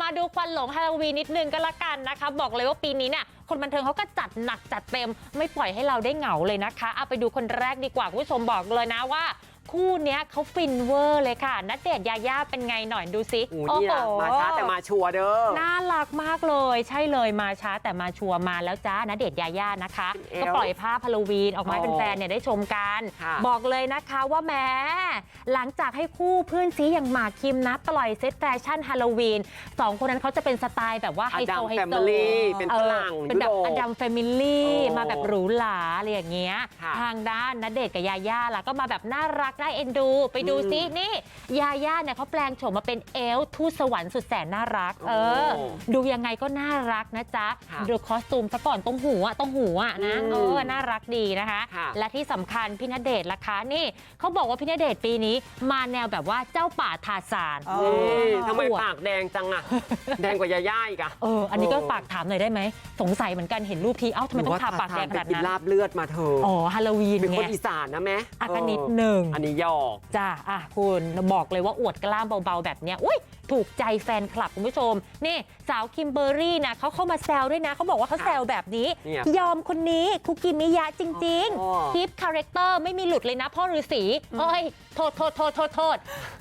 มาดูควันหลงฮาโลวีนนิดนึงก็แล้วกันนะคะ บอกเลยว่าปีนี้เนี่ยคนบันเทิงเขาก็จัดหนักจัดเต็ม ไม่ปล่อยให้เราได้เหงาเลยนะคะเอาไปดูคนแรกดีกว่าคุณผู้ชมบอกเลยนะว่า คู่เนี้ยเขาฟินเวอร์เลยค่ะนัดเดทยาย่าเป็นไงหน่อยดูซิโอ้นี่นะมาช้าแต่มาชัวร์เด้อน่ารักมากเลยใช่เลยมาช้าแต่มาชัวร์มาแล้วจ้านะเดชน์ยาย่านะคะเอวก็ปล่อยภาพฮาโลวีนออกมาให้อ๋อแฟนๆเนี่ยได้ชมกันค่ะบอกเลยนะคะว่าแหม้หลังจากให้คู่เพื่อนซีอย่างหมากคิมนะปล่อยเซตแฟชั่นฮาโลวีนสองคนนั้นเขาจะเป็นสไตล์แบบว่าไฮอดัโซมไฮแฟโซมิลี่เป็นเอฝอรั่งเป็นแบบยุโรปอดัมแฟมิลี่โอ้มาแบบหรูหราอะไรอย่างเงี้ยค่ะทางด้านณเดชน์กับยาย่าล่ะก็มาแบบน่ารักได้เอ็นดู ไปดูอืมซินี่ยาย่าเนี่ยเขาแปลงโฉมมาเป็นเอลฟ์ทูตสวรรค์สุดแสนน่ารัก เออโอ้ดูยังไงก็น่ารักนะจ๊ะค่ะดูคอสตูมซะก่อนตรงหูอะตรงหูอะนะอืมเออน่ารักดีนะคะค่ะและที่สำคัญพี่ณเดชน์ล่ะคะนี่เขาบอกว่าพี่ณเดชน์ปีนี้มาแนวแบบว่าเจ้าป่าทาสานอ๋อนี่ทำไมอวดปากแดงจังอะแดงกว่ายาย่าอีกอะเอออันนี้ก็เออฝากถามหน่อยได้ไหมสงสัยเหมือนกันเห็นรูปทีเอ้าทำไมต้องทาปากแดงขนาดไปกินนั้นลาบเลือดมาเธออ๋อฮาโลวีนเป็นไงคนอีสานนะแม่อะก็เออนิดหนึ่งอันนี้หยอกจ้าอะคุณบอกเลยว่าอวดกล้ามเบาๆแบบเนี้ยอุ้ยถูกใจแฟนคลับคุณผู้ชม นี่สาวคิมเบอร์รี่นะเขาเข้ามาแซวด้วยนะเขาบอกว่าเขาแซวแบบนี้เนี่ยยอมคนนี้คุกิมิยะจริงอ๋อๆคลิปคาแรคเตอร์ไม่มีหลุดเลยนะพ่อฤาษีเอ้ยโทษโทษโทษโทษโทษ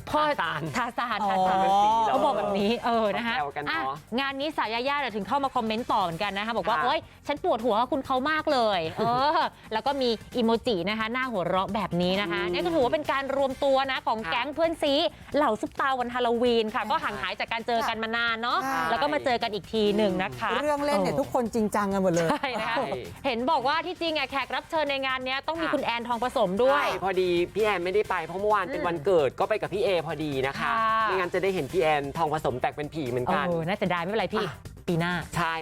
พ่อทาสานทาสานอ๋อทาสานเป็นสีหรเขาบอกแบบนี้เออนะคะแซวกันเนอะอะงานนี้สาวยาย่าเนี่ยถึงเข้ามาคอมเมนต์ต่อเหมือนกันนะคะบอกว่าค่ะเอ้ยฉันปวดหัวกับคุณเขามากเลยเออแล้วก็มีอีโมจินะคะหน้าหัวเราะแบบนี้นะคะอืมนี่ก็ถือว่าเป็นการรวมตัวนะของค่ะแก๊งเพื่อนซีเหล่าซุปตาวันฮาโลวีนค่ะก็ห่างหายจากการเจอกันมานานเนาะใช่แล้วก็มาเจอกันอีกทีหนึ่งนะคะเรื่องเล่นเนี่ยทุกคนจริงจังกันหมดเลยใช่นะคะใช่เห็นบอกว่าที่จริงอะแขกรับเชิญในงานเนี้ยต้องมีค่ะคุณแอนทองผสมด้วยใช่พอดีพี่แอนไม่ได้ไปเพราะเมื่อวานเป็นวันเกิดก็ไปกับพี่เอพอดีนะคะค่ะไม่งั้นจะได้เห็นพี่แอนทองผสมแตกเป็นผีเหมือนเอกันอน่าจะได้ไม่เป็นไรพี่อะปีหน้าใช่